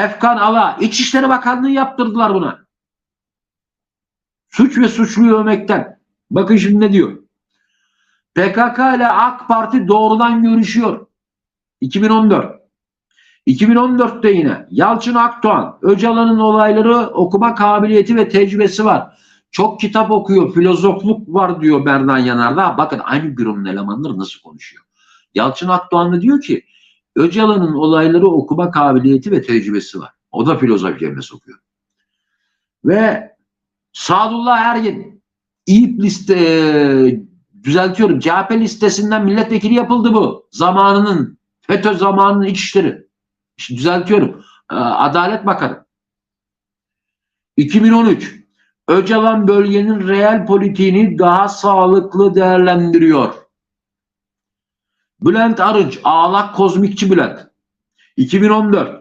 Efkan Ala İçişleri Bakanlığı yaptırdılar buna. Suç ve suçluyu övmekten. Bakın şimdi ne diyor. PKK ile AK Parti doğrudan görüşüyor. 2014. 2014'te yine Yalçın Akdoğan, Öcalan'ın olayları okuma kabiliyeti ve tecrübesi var. Çok kitap okuyor, filozofluk var diyor Berdan Yanardağ. Bakın aynı büronun elemanları nasıl konuşuyor. Yalçın Akdoğan da diyor ki Öcalan'ın olayları okuma kabiliyeti ve tecrübesi var. O da filozof yerine sokuyor. Ve Sadullah Ergin İYİP liste e, düzeltiyorum. CHP listesinden milletvekili yapıldı bu. Zamanının FETÖ zamanının iç işleri. Düzeltiyorum. Ee, Adalet Bakanı. 2013 Öcalan bölgenin reel politiğini daha sağlıklı değerlendiriyor. Bülent Arınç, ağlak kozmikçi Bülent. 2014